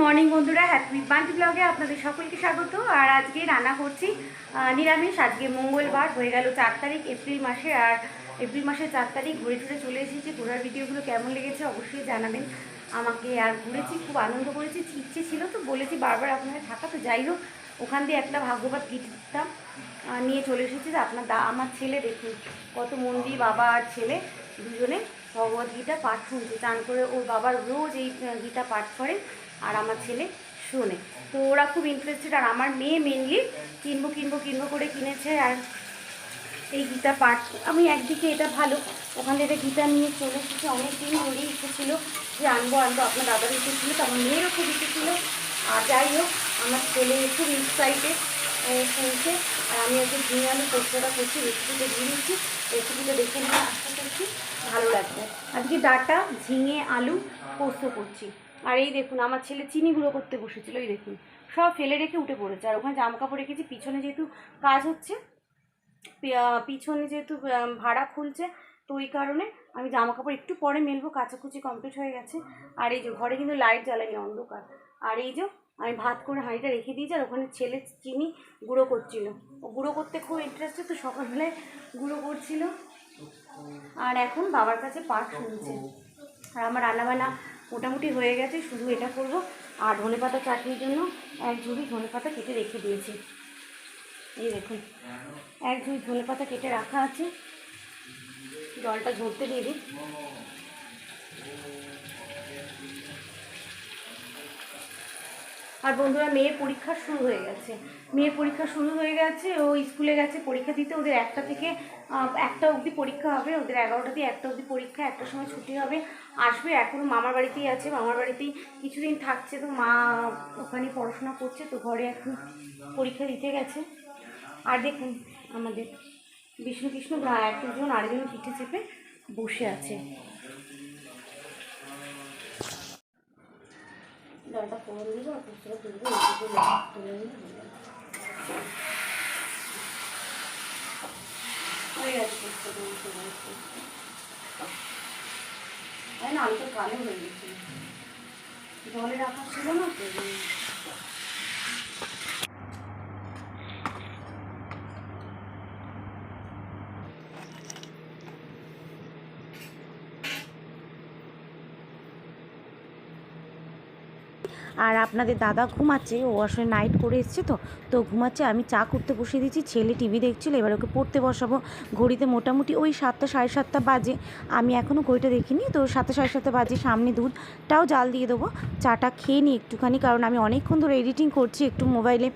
Morning বন্ধুরা। Happy Bunty ব্লগে আপনাদের সকলকে স্বাগত। আর আজকে রান্না করছি নিরামিষ। আজকে মঙ্গলবার হয়ে গেল চার তারিখ এপ্রিল মাসে আর এপ্রিল মাসের চার তারিখ ঘুরে ঘুরে চলে এসেছি। ঘোরার ভিডিওগুলো কেমন লেগেছে অবশ্যই জানাবেন। আমাকে আর ঘুরেছি খুব আনন্দ করেছি। ইচ্ছে ছিল তো বলেছি বারবার আপনাদের থাকা তো যাই হোক। ওখান দিয়ে একটা ভাগ্যবাদ আহ, নিয়ে চলে এসেছি। যে আপনার দা আমার ছেলে দেখুন কত মন্দির বাবা আর ছেলে দুজনে। ভগবদ গীতা পাঠ শুনছে। চান করে ওর বাবার রোজ এই গীতা পাঠ করে। আর আমার ছেলে শোনে। তো ওরা খুব ইন্টারেস্টেড আর আমার মেয়ে মেনলি কিনবো কিনবো কিনবো করে কিনেছে। আর এই গীতা পাঠ, আমি একদিকে এটা ভালো, ওখান থেকে গীতা নিয়ে চলে এসেছি। অনেক দিন ধরেই ইচ্ছে ছিল যে আনব আনব। আপনার দাদার ইচ্ছে ছিল, তো আমার মেয়েরও খুব ইচ্ছে ছিল। আর যাই হোক, আমার ছেলে খুব এক্সাইটেড শুনছে আর আমি ওকে ঝিঙে আলু পোস্তটা করছি রেসিপিটা দিয়ে দিচ্ছি। রেসিপিটা দেখে নিয়ে আশা করছি। ভালো লাগবে। আজকে ডাটা, ঝিঙে, আলু, পোস্ত করছি। আর এই দেখুন, আমার ছেলে চিনি গুঁড়ো করতে বসেছিল, এই দেখুন। সব ফেলে রেখে উঠে পড়েছে। আর ওখানে জামা কাপড় রেখেছি, পিছনে যেহেতু কাজ হচ্ছে পিছনে যেহেতু ভাড়া খুলছে, তো ওই কারণে আমি জামা কাপড় একটু পরে মেলবো, কাচাকুচি কমপ্লিট হয়ে গেছে। আর এই যে ঘরে কিন্তু লাইট জ্বালানি অন্ধকার। আর এই যে আমি ভাত করে হাঁড়িটা রেখে দিয়েছি, আর ওখানে ছেলে চিনি গুঁড়ো করছিল। ও গুঁড়ো করতে খুব ইন্টারেস্টেড তো সকালবেলায় গুঁড়ো করছিল। আর এখন বাবার কাছে পাঠ শুনছে। আর আমার রান্নাবান্না মোটামুটি হয়ে গেছে, শুধু এটা করব। আর ধনে পাতা চাটনির জন্য এক ঝুড়ি ধনে পাতা কেটে রেখে দিয়েছি। এই দেখুন, এক ঝুড়ি ধনে পাতা কেটে রাখা আছে। জলটা ঝরতে দিয়ে দিই। আর বন্ধুরা, মেয়ের পরীক্ষা শুরু হয়ে গেছে। মেয়ের পরীক্ষা শুরু হয়ে গেছে, ও স্কুলে গেছে, পরীক্ষা দিতে। ওদের একটা থেকে একটা অবধি পরীক্ষা হবে, ওদের এগারোটা দিয়ে একটা অবধি পরীক্ষা একটার সময় ছুটি হবে। আসবে, এখন মামার বাড়িতেই আছে, মামার বাড়িতেই কিছুদিন থাকছে, তো মা ওখানে পড়াশোনা করছে, তো ঘরে এখন পরীক্ষা দিতে গেছে। আর দেখুন, আমাদের বিষ্ণু কৃষ্ণ একজন আরেকজন পিঠে চেপে বসে আছে। জলটা করে দিব আর পুস্তকটা তুলবো তুলে নিয়ে হয়ে। গেছে না আলুটা কালো হয়ে গেছে জলে রাখা ছিল না তো আর আপনাদের দাদা ঘুমাচ্ছে, ও আসলে নাইট করে এসছে তো তো ঘুমাচ্ছে, আমি চা করতে বসিয়ে দিচ্ছি ছেলে টিভি দেখছিল, এবার ওকে পড়তে বসাবো, ঘড়িতে মোটামুটি ওই সাতটা, সাড়ে সাতটা বাজে, আমি এখনও ঘড়িটা দেখিনি, তো সাতটা, সাড়ে সাতটা বাজে সামনে দুধটাও জাল দিয়ে দেবো, চাটা খেয়ে নিই একটুখানি, কারণ আমি অনেকক্ষণ ধরে এডিটিং করছি, একটু মোবাইলে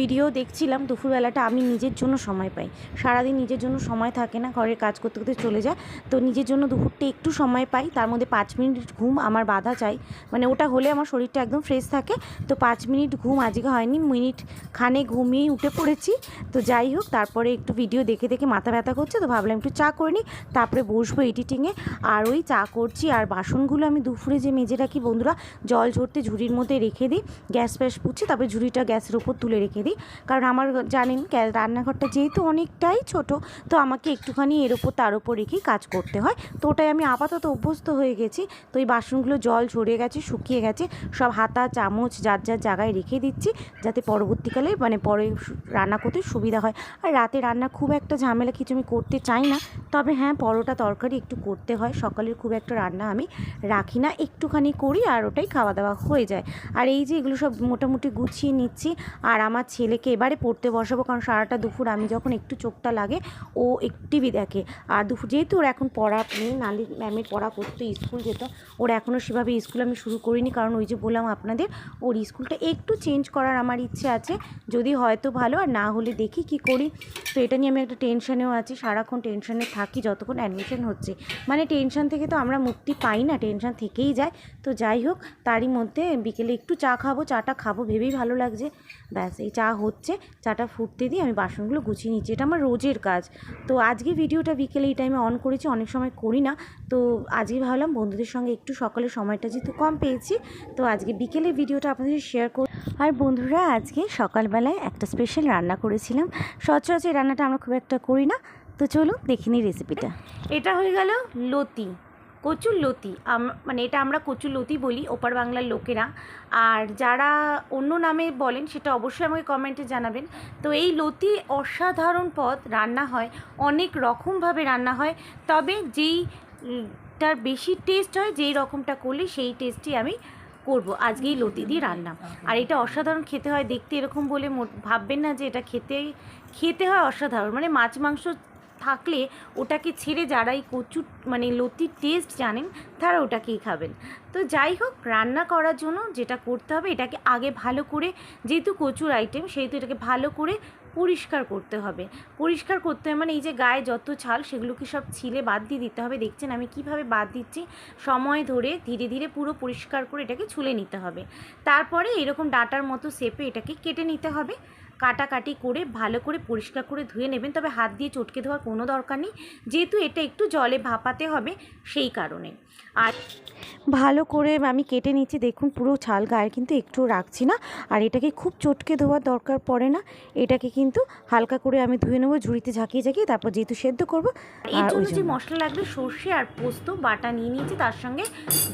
ভিডিও দেখছিলাম, দুপুরবেলাটা আমি নিজের জন্য সময় পাই, সারাদিন নিজের জন্য সময় থাকে না, ঘরের কাজ করতে করতে চলে যায়, তো নিজের জন্য দুপুরটা একটু সময় পাই, তার মধ্যে পাঁচ মিনিট ঘুম আমার বাধা চাই মানে ওটা হলে আমার শরীরটা একদম ফ্রেশ থাকে। তো পাঁচ মিনিট ঘুম আজকে হয়নি, মিনিট খানে ঘুমিয়ে উঠে পড়েছি। তো যাই হোক, তারপরে একটু ভিডিও দেখে দেখে মাথা ব্যথা করছে, তো ভাবলাম একটু চা করে নিই তারপরে বসবো এডিটিংয়ে আর ওই চা করছি, আর বাসনগুলো আমি দুপুরে যে মেজে রাখি বন্ধুরা, জল ঝরতে ঝুড়ির মধ্যে রেখে দিই। গ্যাস ফ্যাস পুছি, তারপরে ঝুড়িটা গ্যাসের উপর তুলে রেখে দিই। কারণ আমার জানেন রান্নাঘরটা যেহেতু অনেকটাই ছোট, তো আমাকে একটুখানি এর ওপর তার ওপর রেখেই কাজ করতে হয়। তো ওটাই আমি আপাতত অভ্যস্ত হয়ে গেছি। তো এই বাসনগুলো জল ঝরে গেছে, শুকিয়ে গেছে, সব হাতা চামচ, যার যার জায়গায় রেখে দিচ্ছি যাতে পরবর্তীকালে মানে পরে রান্না করতে সুবিধা হয়। আর রাতে রান্না খুব একটা ঝামেলা কিছু আমি করতে চাই না। তবে হ্যাঁ পরোটা তরকারি একটু করতে হয়। সকালের খুব একটা রান্না আমি রাখি না। একটুখানি করি আর ওটাই খাওয়া দাওয়া হয়ে যায়। আর এই যে এগুলো সব মোটামুটি গুছিয়ে নিচ্ছি আর আমার ছেলেকে এবারে পড়তে বসাবো। কারণ সারাটা দুপুর আমি যখন একটু চোখটা লাগে, ও একটু টিভি দেখে। আর দুপুর, যেহেতু ওর এখন পড়া নেই নালি ম্যামের পড়া করতো স্কুল যেত, ওর এখনও সেভাবে স্কুল আমি শুরু করিনি। কারণ ওই যে বললাম আপনাদের ওর স্কুলটা একটু চেঞ্জ করার আমার ইচ্ছে আছে, যদি হয়তো ভালো, আর না হলে দেখি কি করি। তো এটা নিয়ে আমি একটা টেনশনেও আছি, সারাক্ষণ টেনশনে থাকি যতক্ষণ অ্যাডমিশন হচ্ছে। মানে টেনশন থেকে তো আমরা মুক্তি পাই না টেনশন থেকেই যায়। তো যাই হোক, তারই মধ্যে বিকেলে একটু চা খাব, চাটা খাব, ভেবেই ভালো লাগছে। ব্যাস, এই চা হচ্ছে, চাটা ফুটতে দিয়ে আমি বাসনগুলো গুছিয়ে নিচ্ছি। এটা আমার রোজের কাজ। তো আজকে ভিডিওটা বিকেলে এই টাইমে অন করেছি, অনেক সময় করি না। তো আজকে ভাবলাম বন্ধুদের সঙ্গে একটু সকালে সময়টা যেহেতু কম পেয়েছি, তো আজকে বিকেলে ভিডিওটা আপনাদের শেয়ার করি আর বন্ধুরা আজকে সকালবেলায় একটা স্পেশাল রান্না করেছিলাম। সচরাচর রান্নাটা আমরা খুব একটা করি না। তো চলুন দেখে নিই রেসিপিটা এটা হয়ে গেল লতি কচুর লতি। মানে এটা আমরা কচুর লতি বলি ওপার বাংলার লোকেরা। আর যারা অন্য নামে বলেন সেটা অবশ্যই আমাকে কমেন্টে জানাবেন। তো এই লতি অসাধারণ পদ রান্না হয় অনেক রকমভাবে রান্না হয়। তবে যেই উম, টার বেশি টেস্ট হয় যেই রকমটা করলে সেই টেস্টই আমি করব। আজকেই লতি দিয়ে রান্না। আর এটা অসাধারণ খেতে হয়, দেখতে এরকম বলে ভাববেন না যে এটা খেতে খেতে হয় অসাধারণ। মানে মাছ মাংস থাকলে ওটাকে ছেড়ে যারা এই কচু মানে লতির টেস্ট জানেন, তারা ওটাকেই খাবেন। তো যাই হোক, রান্না করার জন্য যেটা করতে হবে, এটাকে আগে ভালো করে যেহেতু কচুর আইটেম সেহেতু এটাকে ভালো করে পরিষ্কার করতে হবে। পরিষ্কার করতে হবে মানে এই যে গায়ে যত ছাল সেগুলোকে সব ছিলে বাদ দিয়ে দিতে হবে। দেখছেন আমি কীভাবে বাদ দিচ্ছি? সময় ধরে ধীরে ধীরে পুরো পরিষ্কার করে এটাকে ছুলে নিতে হবে। তারপরে এরকম ডাটার মতো শেপে এটাকে কেটে নিতে হবে। কাটাকাটি করে ভালো করে পরিষ্কার করে ধুয়ে নেবেন। তবে হাত দিয়ে চটকে ধোয়ার কোনো দরকার নেই। যেহেতু এটা একটু জলে ভাপাতে হবে সেই কারণে। আর ভালো করে আমি কেটে নিচ্ছি। দেখুন পুরো ছাল গায়ে কিন্তু একটু রাখছি না। আর এটাকে খুব চটকে ধোয়ার দরকার পড়ে না। এটাকে কিন্তু হালকা করে আমি ধুয়ে নেব ঝুড়িতে ঝাঁকিয়ে ঝাঁকিয়ে তারপর যেহেতু সেদ্ধ করব। এর আর জন্য ওই যে মশলা লাগবে সর্ষে আর পোস্ত বাটা নিয়ে নিয়েছি তার সঙ্গে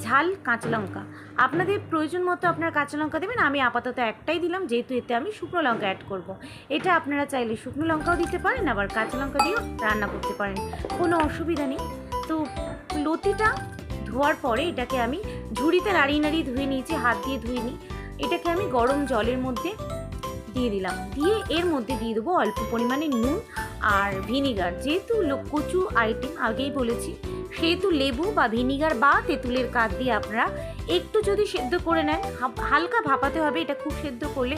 ঝাল কাঁচা লঙ্কা। আপনাদের প্রয়োজন মতো আপনার কাঁচা লঙ্কা দেবেন। আমি আপাতত একটাই দিলাম যেহেতু এতে আমি শুকনো লঙ্কা অ্যাড করব। এটা আপনারা চাইলে শুকনো লঙ্কাও দিতে পারেন, আবার কাঁচা লঙ্কা দিয়েও রান্না করতে পারেন। কোনো অসুবিধা নেই। তো লতিটা ধোয়ার পরে এটাকে আমি ঝুড়িতে নাড়িয়ে নাড়িয়ে ধুয়ে নিয়েছি, হাত দিয়ে ধুয়ে নিই এটাকে আমি গরম জলের মধ্যে দিয়ে দিলাম। দিয়ে এর মধ্যে দিয়ে দেবো অল্প পরিমাণে নুন আর ভিনিগার। যেহেতু কচু আইটেম আগেই বলেছি, সেহেতু লেবু বা ভিনিগার বা তেঁতুলের কাঠ দিয়ে আপনারা একটু যদি সেদ্ধ করে নেন হালকা ভাপাতে হবে, এটা খুব সেদ্ধ করলে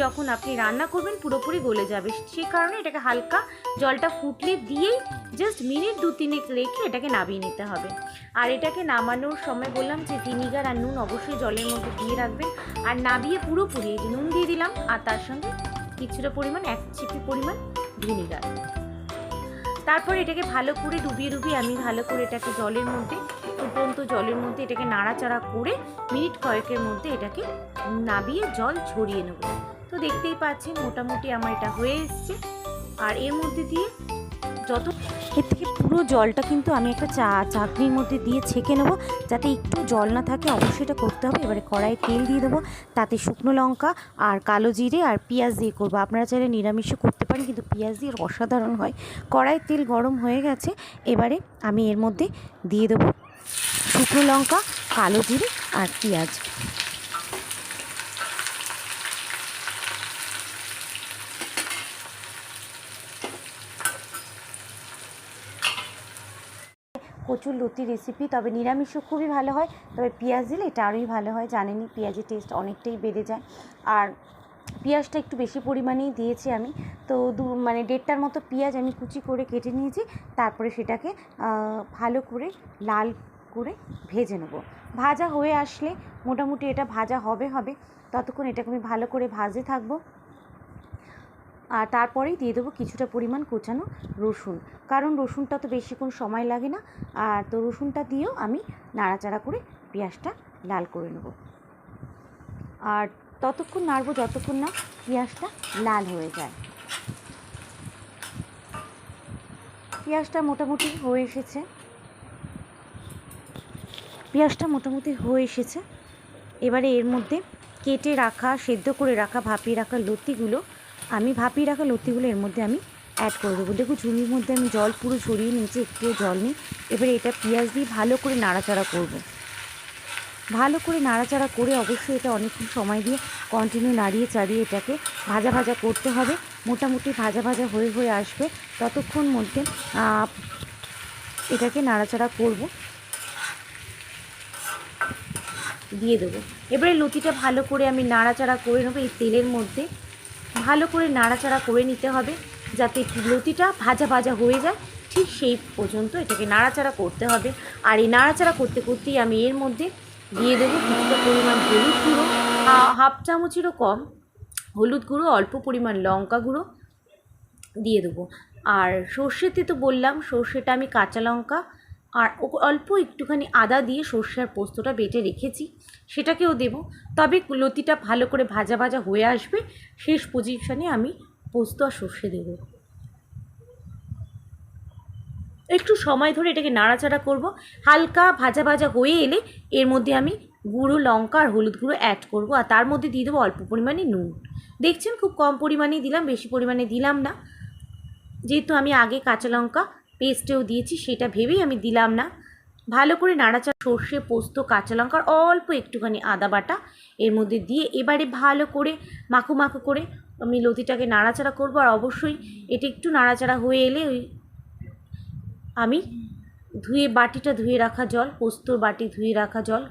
যখন আপনি রান্না করবেন, পুরোপুরি গলে যাবে। সে কারণে এটাকে হালকা জলটা ফুটলে দিয়েই জাস্ট মিনিট দু তিনেক রেখে এটাকে নামিয়ে নিতে হবে। আর এটাকে নামানোর সময় বললাম যে, ভিনিগার আর নুন অবশ্যই জলের মধ্যে দিয়ে রাখবেন। আর নাবিয়ে পুরোপুরি নুন দিয়ে দিলাম, আর তার সঙ্গে কিছুটা পরিমাণ, এক চিপি পরিমাণ ভিনিগার। তারপর এটাকে ভালো করে ডুবিয়ে ডুবিয়ে আমি ভালো করে এটাকে জলের মধ্যে, ফুটন্ত জলের মধ্যে এটাকে নাড়াচাড়া করে মিনিট কয়েকের মধ্যে এটাকে নাবিয়ে জল ছড়িয়ে নেব। তো দেখতেই পাচ্ছেন, মোটামুটি আমার এটা হয়ে এসছে। আর এর মধ্যে দিয়ে যত এর থেকে পুরো জলটা কিন্তু আমি একটা চা চাকনির মধ্যে দিয়ে ছেঁকে নেব। যাতে একটু জল না থাকে, অবশ্যই এটা করতে হবে। এবারে কড়াইয়ে তেল দিয়ে দেবো। তাতে শুকনো লঙ্কা আর কালো জিরে আর পেঁয়াজ দিয়ে করব। আপনারা চাইলে নিরামিষও করতে পারেন, কিন্তু পেঁয়াজ দিয়ে অসাধারণ হয়। কড়াইয়ের তেল গরম হয়ে গেছে। এবারে আমি এর মধ্যে দিয়ে দেবো শুকনো লঙ্কা, কালো জিরে আর পেঁয়াজ। কচুর লতি রেসিপি তবে নিরামিষও খুবই ভালো হয়। তবে পেঁয়াজ দিলে এটা আরোই ভালো হয়, জানেনই পেঁয়াজের টেস্ট অনেকটাই বেড়ে যায়। আর পেঁয়াজটা একটু বেশি পরিমাণেই দিয়েছি আমি। তো দু মানে দেড়টার মতো পেঁয়াজ আমি কুচি করে কেটে নিয়েছি, তারপরে সেটাকে ভালো করে লাল করে ভেজে নেব। ভাজা হয়ে আসলে মোটামুটি এটা ভাজা হবে হবে, ততক্ষণ এটাকে আমি ভালো করে ভাজতে থাকব। আর তারপরেই দিয়ে দেবো কিছুটা পরিমাণ কোচানো রসুন। কারণ রসুনটা তো বেশিক্ষণ সময় লাগে না, আর তো রসুনটা দিয়েও আমি নাড়াচাড়া করে পেঁয়াজটা লাল করে নেব। আর ততক্ষণ নাড়বো যতক্ষণ না পেঁয়াজটা লাল হয়ে যায়। পেঁয়াজটা মোটামুটি হয়ে এসেছে। পেঁয়াজটা মোটামুটি হয়ে এসেছে। এবারে এর মধ্যে কেটে রাখা, সেদ্ধ করে রাখা, ভাপিয়ে রাখা লতিগুলো আমি ভাপিয়ে রাখা লতিগুলো এর মধ্যে আমি অ্যাড করে দেবো। দেখো ঝুড়ির মধ্যে আমি জল পুরো ছড়িয়ে নিয়েছি, একটুও জল নেই। এবারে এটা পেঁয়াজ দিয়ে ভালো করে নাড়াচাড়া করব। ভালো করে নাড়াচাড়া করে অবশ্যই এটা অনেকক্ষণ সময় দিয়ে কন্টিনিউ নাড়িয়ে চাড়িয়ে এটাকে ভাজা ভাজা করতে হবে। মোটামুটি ভাজা ভাজা হয়ে হয়ে আসবে। ততক্ষণ মধ্যে এটাকে নাড়াচাড়া করব। দিয়ে দেবো। এবারে লতিটা ভালো করে আমি নাড়াচাড়া করে নেব এই তেলের মধ্যে। ভালো করে নাড়াচাড়া করে নিতে হবে যাতে লতিটা ভাজা ভাজা হয়ে যায়। ঠিক সেই পর্যন্ত এটাকে নাড়াচাড়া করতে হবে। আর এই নাড়াচাড়া করতে করতেই আমি এর মধ্যে দিয়ে দেবো কিছুটা পরিমাণ হলুদ গুঁড়ো হাফ চামচেরও কম হলুদ গুঁড়ো, অল্প পরিমাণ লঙ্কা গুঁড়ো দিয়ে দেবো। আর সর্ষেতে তো বললাম, সর্ষেটা আমি কাঁচা লঙ্কা আর অল্প একটুখানি আদা দিয়ে সর্ষে আর পোস্তটা বেটে রেখেছি, সেটাকেও দেব। তবে লতিটা ভালো করে ভাজা ভাজা হয়ে আসবে, শেষ পজিশনে আমি পোস্ত আর সর্ষে দেবো। একটু সময় ধরে এটাকে নাড়াচাড়া করব। হালকা ভাজা ভাজা হয়ে এলে এর মধ্যে আমি গুঁড়ো লঙ্কা আর হলুদ গুঁড়ো অ্যাড করব আর তার মধ্যে দিয়ে দেবো অল্প পরিমাণে নুন। দেখছেন খুব কম পরিমাণেই দিলাম, বেশি পরিমাণে দিলাম না। যেহেতু আমি আগে কাঁচা লঙ্কা পেস্টেও দিয়েছি, সেটা ভেবেই আমি দিলাম না। ভালো করে নাড়াচাড়া, সর্ষে, পোস্ত, কাঁচা লঙ্কার অল্প একটুখানি আদা বাটা এর মধ্যে দিয়ে এবারে ভালো করে মাখো মাখো করে আমি লতিটাকে নাড়াচাড়া করব আর অবশ্যই এটা একটু নাড়াচাড়া হয়ে এলে ওই আমি ধুয়ে, বাটিটা ধুয়ে রাখা জল, পোস্তর বাটি ধুয়ে রাখা জল,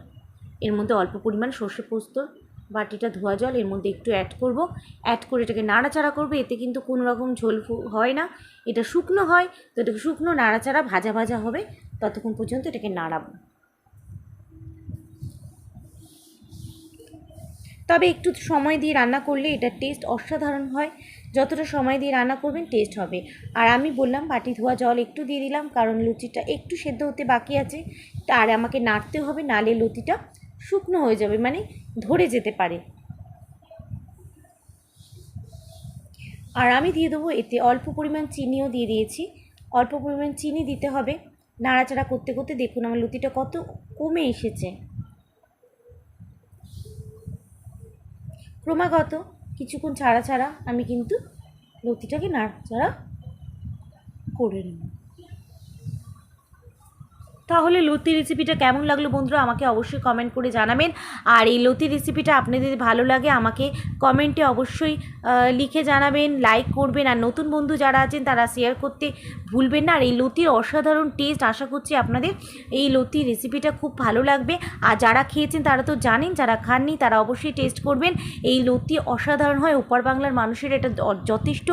এর মধ্যে অল্প পরিমাণ সর্ষে পোস্তর বাটিটা ধোয়া জল, এর মধ্যে একটু অ্যাড করব। অ্যাড করে এটাকে নাড়াচাড়া করবে, এতে কিন্তু কোনো রকম ঝোল হয় না। এটা শুকনো হয়, তো এটাকে শুকনো নাড়াচাড়া ভাজা ভাজা হবে, ততক্ষণ পর্যন্ত এটাকে নাড়াবো। তবে একটু সময় দিয়ে রান্না করলে এটার টেস্ট অসাধারণ হয়। যতটা সময় দিয়ে রান্না করবেন টেস্ট হবে। আর আমি বললাম, বাটি ধোয়া জল একটু দিয়ে দিলাম, কারণ লুচিটা একটু সেদ্ধ হতে বাকি আছে। আর আমাকে নাড়তে হবে, নালে লুচিটা শুকনো হয়ে যাবে মানে ধরে যেতে পারে। আর আমি দিয়ে দেবো এতে অল্প পরিমাণ চিনিও দিয়ে দিয়েছি। অল্প পরিমাণ চিনি দিতে হবে। নাড়াচাড়া করতে করতে দেখুন আমার লুচিটা কত কমে এসেছে। ক্রমাগত কিছুক্ষণ ছাড়া ছাড়া আমি কিন্তু লতিটাকে নাড়াচাড়া করে নেব। তাহলে লতি রেসিপিটা কেমন লাগল বন্ধুরা? আমাকে অবশ্যই কমেন্ট করে জানাবেন। আর এই লতি রেসিপিটা আপনাদের ভালো লাগে, আমাকে কমেন্টে অবশ্যই লিখে জানাবেন লাইক করবেন। আর নতুন বন্ধু যারা আছেন, তারা শেয়ার করতে ভুলবেন না। আর এই লতির অসাধারণ টেস্ট আশা করছি আপনাদের এই লতি রেসিপিটা খুব ভালো লাগবে। আর যারা খেয়েছেন, তারা তো জানেন, যারা খাননি, তারা অবশ্যই টেস্ট করবেন। এই লতি অসাধারণ হয়, ওপার বাংলার মানুষের এটা যথেষ্ট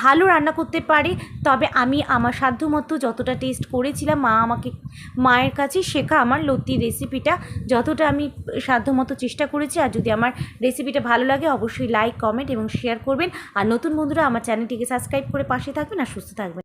ভালো রান্না করতে পারে। তবে আমি, আমার সাধ্যমতো যতটা টেস্ট করেছিলাম, মা আমাকে মায়ের কাছে শেখা আমার লতির রেসিপিটা। যতটা আমি সাধ্যমতো চেষ্টা করেছি, আর যদি আমার রেসিপিটা ভালো লাগে, অবশ্যই লাইক কমেন্ট এবং শেয়ার করবেন। আর নতুন বন্ধুরা আমার চ্যানেলটিকে সাবস্ক্রাইব করে পাশে থাকবেন, আর সুস্থ থাকবেন।